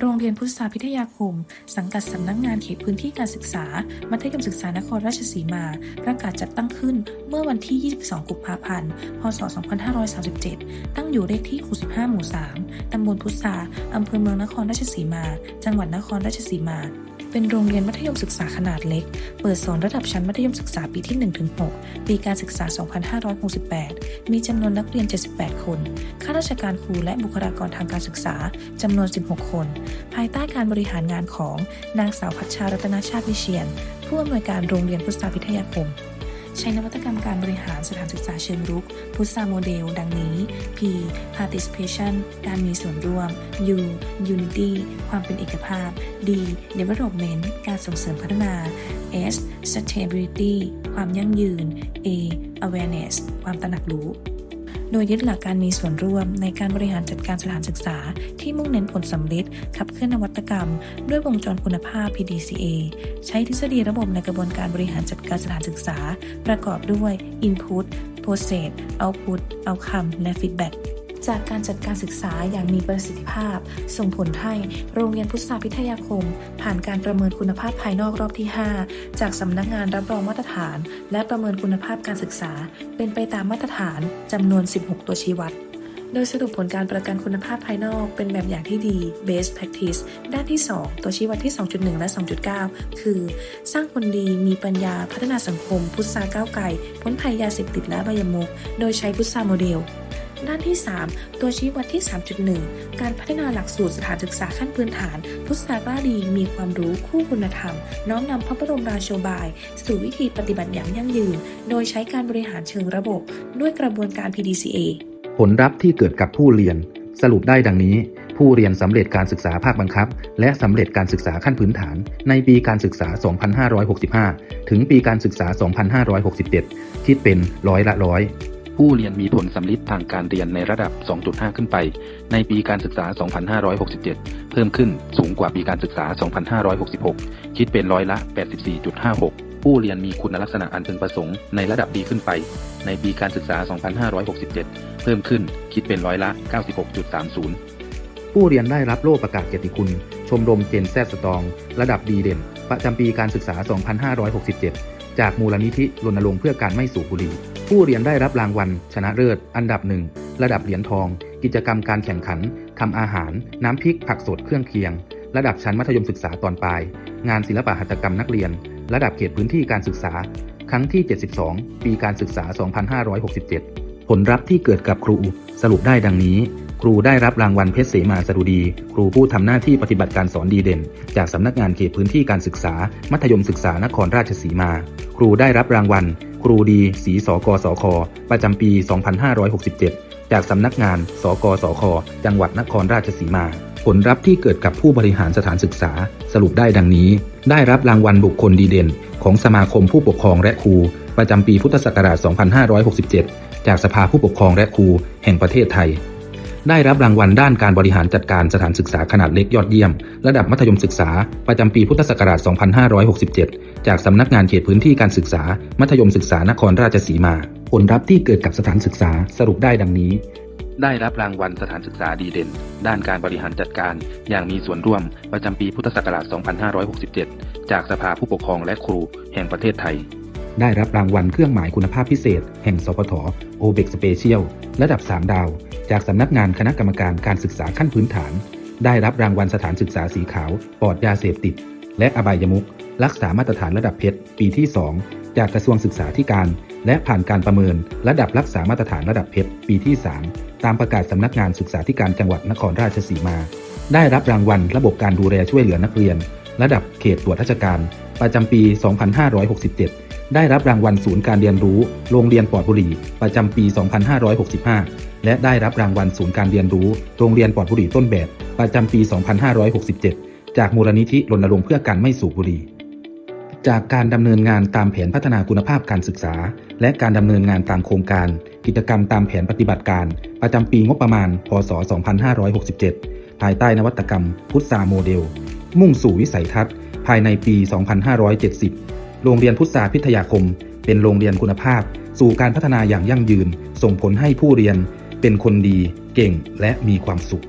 โรงเรียนพุทธศาพิทยาคม สังกัดสำนักงานเขตพื้นที่การศึกษา มัธยมศึกษานครราชสีมา ประกาศจัดตั้งขึ้นเมื่อวันที่ 22 กุมภาพันธ์ พศ 2537 ตั้งอยู่เลขที่ 65 หมู่ 3 ตำบลพุทธาอำเภอเมืองนครราชสีมา จังหวัดนครราชสีมา เป็นโรงเรียนมัธยมศึกษาขนาดเล็ก เปิดสอนระดับชั้นมัธยมศึกษาปีที่ 1-6 ปีการศึกษา 2568 มีจำนวนนักเรียน 78 คน ข้าราชการครูและบุคลากรทางการศึกษาจำนวน 16 คนภายใต้การบริหารงานของนางสาวพัชชารัตนชาติวิเชียน ผู้อำนวยการโรงเรียนพุทธาพิทยาคม ใช้นวัตกรรมการบริหารสถานศึกษาเชิงรุก พุทธาโมเดล ดังนี้ P participation การมีส่วนร่วม U unity ความเป็นเอกภาพ D development การส่งเสริมพัฒนา S sustainability ความยั่งยืน A awareness ความตระหนักรู้ โดยยึดหลักการมีส่วนร่วมในการบริหารจัดการสถานศึกษา ที่มุ่งเน้นผลสำเร็จขับเคลื่อนนวัตกรรม ด้วยวงจรคุณภาพ PDCA ใช้ทฤษฎีระบบในกระบวนการบริหารจัดการสถานศึกษา ประกอบด้วย Input Process Output Outcome และ Feedback จากการจัดการศึกษาอย่างมีประสิทธิภาพ ส่งผลให้โรงเรียนพุทธศาพิทยาคม ผ่านการประเมินคุณภาพภายนอกรอบที่ 5 จากสำนักงานรับรองมาตรฐาน และประเมินคุณภาพการศึกษา เป็นไปตามมาตรฐานจำนวน 16 ตัวชี้วัดโดยสรุปผลการประกันคุณภาพภายนอกเป็นแบบอย่างที่ดี Best Practice ด้านที่ 2 ตัวชี้วัดที่ 2.1 และ 2.9 คือ สร้างคนดีมีปัญญาพัฒนาสังคม พุทธาก้าวไกลพ้นภัยยาเสพติดและใบายมุก โดยใช้พุทธาโมเดล ด้านที่ 3 ตัวชี้วัดที่ 3.1 การพัฒนาหลักสูตรสถานศึกษาขั้นพื้นฐาน พุทธากล้าดีมีความรู้คู่คุณธรรม น้อมนำพระบรมราโชบาย สู่วิธีปฏิบัติอย่างยั่งยืน โดยใช้การบริหารเชิงระบบ ด้วยกระบวนการ PDCA ผลลัพธ์ที่เกิดกับผู้เรียน สรุปได้ดังนี้ ผู้เรียนสำเร็จการศึกษาภาคบังคับ และสำเร็จการศึกษาขั้นพื้นฐาน ในปีการศึกษา 2565 ถึงปีการศึกษา 2567 คิดเป็นร้อยละร้อย ผู้เรียนมีผลสำลิดทางการเรียนในระดับ 2.5 ขึ้นไป ในปีการศึกษา 2567 เพิ่มขึ้นสูงกว่าปีการศึกษา 2566 คิดเป็นร้อยละ 84.56 ผู้เรียนมีคุณลักษณะอันพึงประสงค์ในระดับดีขึ้นไป ในปีการศึกษา 2567 เพิ่มขึ้นคิดเป็นร้อยละ 96.30 ผู้เรียนได้รับโล่ประกาศเกียรติคุณ ชมรมเจนแซสตอง ระดับดีเด่น ประจำปีการศึกษา 2567 จากมูลนิธิรณรงค์เพื่อการไม่สูบบุหรี่ ผู้เรียนได้รับรางวัล ชนะเลิศ อันดับหนึ่ง ระดับเหรียญทอง กิจกรรมการแข่งขันทำอาหาร น้ำพริก ผักสด เครื่องเคียง ระดับชั้นมัธยมศึกษาตอนปลาย งานศิลปะหัตถกรรมนักเรียน ระดับเขตพื้นที่การศึกษา ครั้งที่ 72 ปีการศึกษา 2567 ผลลัพธ์ที่เกิดกับครูสรุปได้ดังนี้ ครูได้รับรางวัลเพชรเสมาสดุดี ครูผู้ทำหน้าที่ปฏิบัติการสอนดีเด่น จากสำนักงานเขตพื้นที่การศึกษา มัธยมศึกษานครราชสีมา ครูได้รับรางวัล ครูดีสีสกสค ประจำปี 2567 จากสำนักงาน สกสค จังหวัดนครราชสีมา ผลลัพธ์ที่เกิดกับผู้บริหารสถานศึกษา สรุปได้ดังนี้ ได้รับรางวัลบุคคลดีเด่น ของสมาคมผู้ปกครองและครู ประจำปีพุทธศักราช 2567 จากสภาผู้ปกครองและครู แห่งประเทศไทย ได้รับรางวัลด้านการบริหารจัดการสถานศึกษาขนาดเล็กยอดเยี่ยม ระดับมัธยมศึกษา ประจำปีพุทธศักราช 2567 จากสำนักงานเขตพื้นที่การศึกษา มัธยมศึกษานครราชสีมา ผลลัพธ์ที่เกิดกับสถานศึกษาสรุปได้ดังนี้ ได้รับรางวัลสถานศึกษาดีเด่น ด้านการบริหารจัดการ อย่างมีส่วนร่วมประจำปีพุทธศักราช 2567 จากสภาผู้ปกครองและครูแห่งประเทศไทยได้รับรางวัลเครื่องหมายคุณภาพพิเศษ แห่งสปทโอเบกสเปเชียล ระดับ 3 ดาว จากสำนักงานคณะกรรมการการศึกษาขั้นพื้นฐาน ได้รับรางวัลสถานศึกษาสีขาวปลอดยาเสพติด และอบายมุกรักษามาตรฐานระดับเพชรปีที่ 2 จากกระทรวงศึกษาธิการ และผ่านการประเมินระดับรักษามาตรฐานระดับเพชรปีที่ 3 ตามประกาศสำนักงานศึกษาธิการจังหวัดนครราชสีมา ได้รับรางวัลระบบการดูแลช่วยเหลือนักเรียน ระดับเขตตรวจราชการ ประจำปี 2567 ได้รับรางวัลศูนย์การเรียนรู้ โรงเรียนปอดบุรีประจำปี 2565 และได้รับรางวัลศูนย์การเรียนรู้ โรงเรียนปอดบุรีต้นแบบ ประจำปี 2567 จากมูลนิธิรณรงค์เพื่อการไม่สูบบุหรี่ จากการดำเนินงานตามแผนพัฒนาคุณภาพการศึกษา และการดำเนินงานตามโครงการ กิจกรรมตามแผนปฏิบัติการ ประจำปีงบประมาณ พศ 2567 ภายใต้นวัตกรรม พุทธาโมเดล มุ่งสู่วิสัยทัศน์ ภายในปี 2570 โรงเรียนพุทธาพิทยาคม เป็นโรงเรียนคุณภาพ สู่การพัฒนาอย่างยั่งยืน ส่งผลให้ผู้เรียนเป็นคนดี เก่ง และมีความสุข